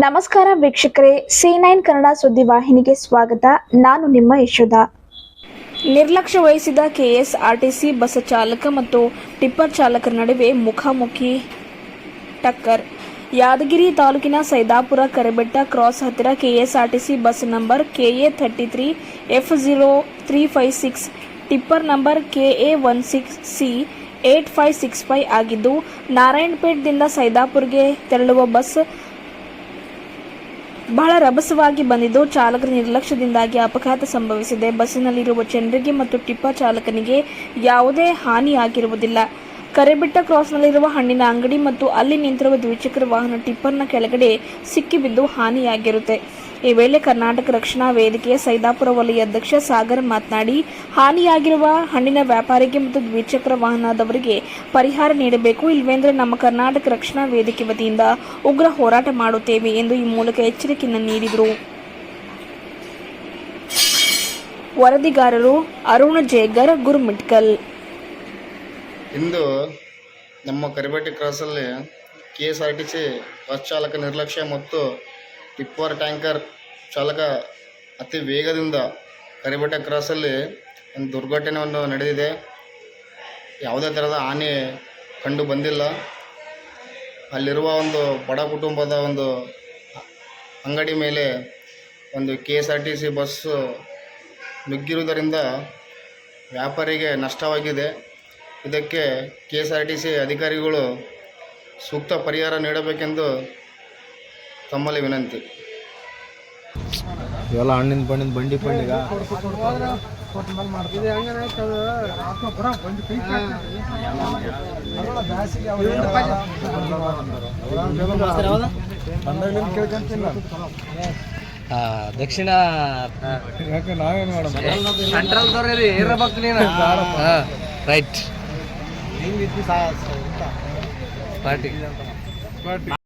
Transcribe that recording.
ನಮಸ್ಕಾರ ವೀಕ್ಷಕರೇ C nine Kannada ಸುದ್ದಿವಾಹಿನಿಗೆ ಸ್ವಾಗತ. ನಾನು ನಿಮ್ಮ ಯಶೋಧ. ನಿರ್ಲಕ್ಷ್ಯ ವಹಿಸಿದ ಕೆಎಸ್ಆರ್ಟಿಸಿ ಬಸ್ ಚಾಲಕ ಮತ್ತು ಟಿಪ್ಪರ್ ಚಾಲಕರ ನಡುವೆ ಮುಖಾಮುಖಿ ಟಕ್ಕರ್. ಯಾದಗಿರಿ ತಾಲೂಕಿನ ಸೈದಾಪುರ ಕರೆಬೆಟ್ಟ ಕ್ರಾಸ್ ಹತ್ತಿರ KSRTC bus number KA thirty three, F zero three five six, tipper number KA one six C, eight five six five ಆಗಿದ್ದು, ನಾರಾಯಣಪೇಟ್ದಿಂದ ಸೈದಾಪುರ್ಗೆ ತೆರಳುವ ಬಸ್ ಬಹಳ ರಭಸವಾಗಿ ಬಂದಿದ್ದು. ಚಾಲಕರ ನಿರ್ಲಕ್ಷ್ಯದಿಂದಾಗಿ ಅಪಘಾತ ಸಂಭವಿಸಿದೆ. ಬಸ್ಸಿನಲ್ಲಿರುವ ಜನರಿಗೆ ಮತ್ತು ಟಿಪ್ಪರ್ ಚಾಲಕನಿಗೆ ಯಾವುದೇ ಹಾನಿಯಾಗಿರುವುದಿಲ್ಲ. ಕರೆಬಿಟ್ಟ ಕ್ರಾಸ್ನಲ್ಲಿರುವ ಹಣ್ಣಿನ ಅಂಗಡಿ ಮತ್ತು ಅಲ್ಲಿ ನಿಂತಿರುವ ದ್ವಿಚಕ್ರ ವಾಹನ ಟಿಪ್ಪರ್ನ ಕೆಳಗಡೆ ಸಿಕ್ಕಿಬಿದ್ದು ಹಾನಿಯಾಗಿರುತ್ತೆ. ಈ ವೇಳೆ ಕರ್ನಾಟಕ ರಕ್ಷಣಾ ವೇದಿಕೆಯ ಸೈದಾಪುರ ವಲಯ ಅಧ್ಯಕ್ಷ ಸಾಗರ್ ಮಾತನಾಡಿ, ಹಾನಿಯಾಗಿರುವ ಹಣ್ಣಿನ ವ್ಯಾಪಾರಿಗೆ ಮತ್ತು ದ್ವಿಚಕ್ರ ವಾಹನದವರಿಗೆ ಪರಿಹಾರ ನೀಡಬೇಕು. ಇಲ್ವೆಂದರೆ ನಮ್ಮ ಕರ್ನಾಟಕ ರಕ್ಷಣಾ ವೇದಿಕೆ ವತಿಯಿಂದ ಉಗ್ರ ಹೋರಾಟ ಮಾಡುತ್ತೇವೆ ಎಂದು ಈ ಮೂಲಕ ಎಚ್ಚರಿಕೆಯನ್ನು ನೀಡಿದರು. ವರದಿಗಾರರು ಅರುಣ್ ಜೇಗರ್, ಗುರುಮಿಟ್ಕಲ್. ಇಂದು ನಮ್ಮ Karibatti ಕ್ರಾಸಲ್ಲಿ K S R T C bus ಚಾಲಕ ನಿರ್ಲಕ್ಷ್ಯ ಮತ್ತು ಟಿಪ್ಪರ್ ಟ್ಯಾಂಕರ್ ಚಾಲಕ ಅತಿ ವೇಗದಿಂದ ಕರಿಬೆಟ್ಟ ಕ್ರಾಸಲ್ಲಿ ಒಂದು ದುರ್ಘಟನೆಯನ್ನು ನಡೆದಿದೆ. ಯಾವುದೇ ಥರದ ಹಾನಿ ಕಂಡು ಬಂದಿಲ್ಲ. ಅಲ್ಲಿರುವ ಒಂದು ಬಡ ಕುಟುಂಬದ ಒಂದು ಅಂಗಡಿ ಮೇಲೆ ಒಂದು K S R T C bus ನುಗ್ಗಿರುವುದರಿಂದ ವ್ಯಾಪಾರಿಗೆ ನಷ್ಟವಾಗಿದೆ. ಇದಕ್ಕೆ K S R T C ಅಧಿಕಾರಿಗಳು ಸೂಕ್ತ ಪರಿಹಾರ ನೀಡಬೇಕೆಂದು ತಮ್ಮಲ್ಲಿ ವಿನಂತಿ. ಇವೆಲ್ಲ ಹಣ್ಣಿನ ಬಣ್ಣಿನ ಬಂಡಿ ಪಂಡಿಗ. ದಕ್ಷಿಣ ರೈಟ್ ಪಾರ್ಟಿ